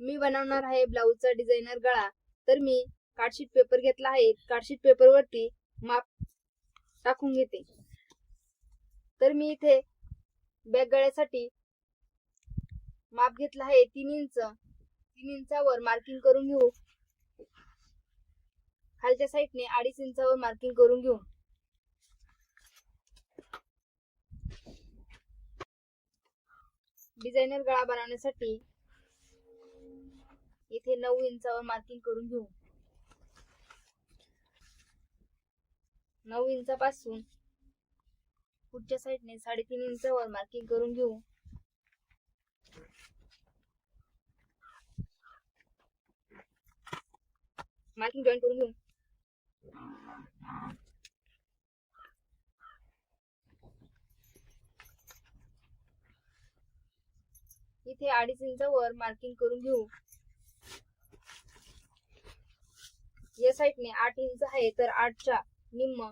मी बनवणार आहे ब्लाऊजचा डिझायनर गळा. तर मी कार्डशीट पेपर घेतला आहे. कार्डशीट पेपर वरती माप टाकून घेते. तर मी इथे बॅग गळ्यासाठी माप घेतला आहे. तीन इंच तीन इंचावर मार्किंग करून घेऊ. खालच्या साईडने अडीच इंचावर मार्किंग करून घेऊ. डिझायनर गळा बनवण्यासाठी इथे नऊ इंचावर मार्किंग करून घेऊ. नऊ इंचापासून पुढच्या साईडने साडेतीन इंचावर मार्किंग करून घेऊ. मार्किंग जॉईन करून घेऊ. इथे अडीच इंचावर मार्किंग करून घेऊ. या साईडने आठ इंच आहे तर आठच्या निम्म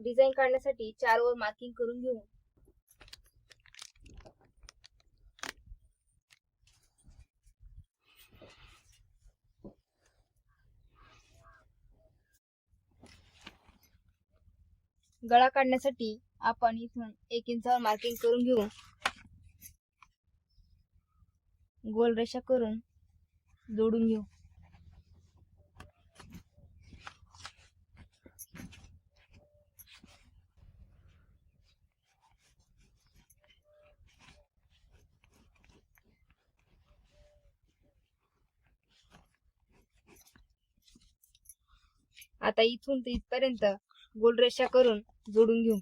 डिझाईन काढण्यासाठी चार वर मार्किंग करून घेऊ. गळा काढण्यासाठी आपण इथून एक इंचावर मार्किंग करून घेऊ. गोल रेषा करून जोडून घेऊ. आता इथून ते इथपर्यंत गोल रेषा करून जोडून घेऊ.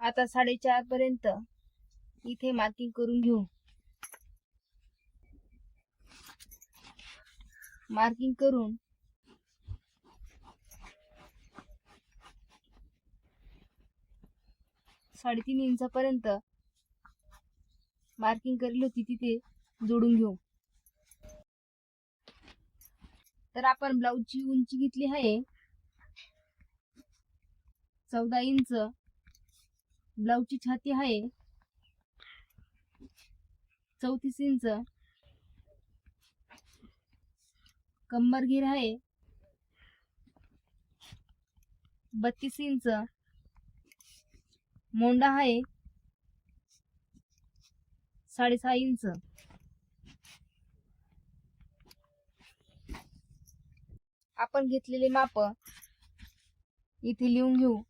आता साडेचार पर्यंत इथे मार्किंग करून घेऊ. मार्किंग करून साडेतीन इंचापर्यंत मार्किंग करेल होती तिथे जोडून घेऊ. तर आपण ब्लाऊजची उंची घेतली आहे. चौदा इंच ब्लाऊजची छाती आहे. चौतीस इंच कंबर घेर आहे. बत्तीस इंच मोंडा आहे. साडेसहा इंच. आपण घेतलेले माप इथे लिहून घेऊ.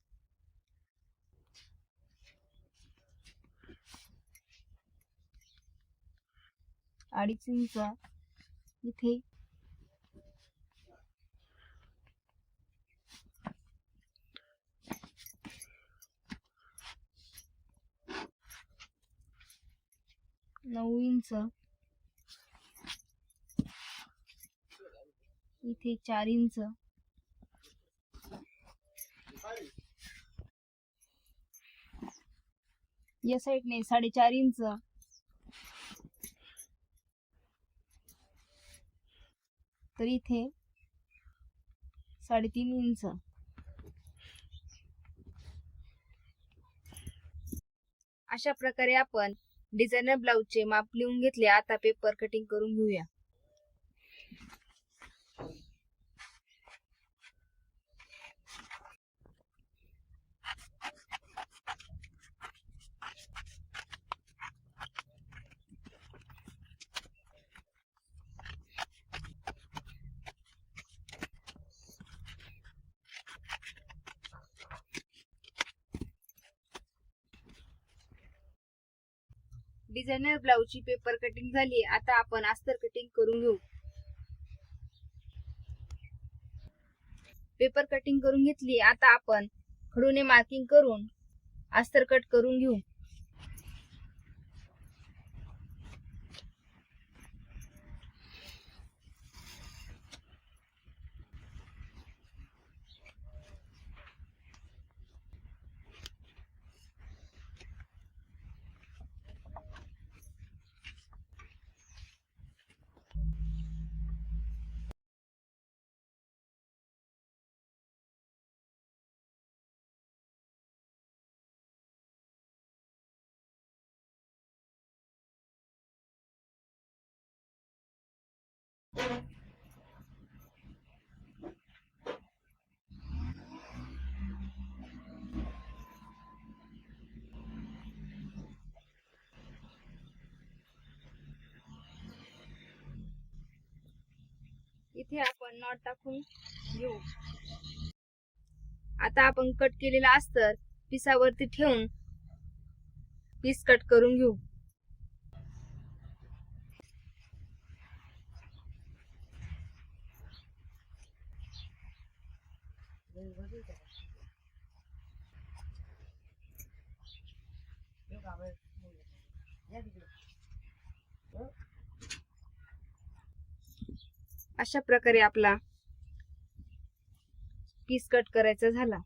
अडीच इंच इथे. नऊ इंच. इथे चार इंच. या साईडने साडेचार इंच. तर इथे साडेतीन इंच. अशा प्रकारे आपण डिझायनर ब्लाऊजचे माप लिहून घेतले. आता पेपर कटिंग करून घेऊया. डिझायनर ब्लाऊजची पेपर कटिंग झाली आता आपण अस्तर कटिंग करून घेऊ. पेपर कटिंग करून घेतली. आता आपण खडूने मार्किंग करून अस्तर कट करून घेऊ. इथे आपण नॉट टाकून घेऊ. आता आपण कट केलेला अस्तर पिसावरती ठेवून पीस कट करून घेऊ. अशा प्रकारे आपला पीस कट करायचा झाला.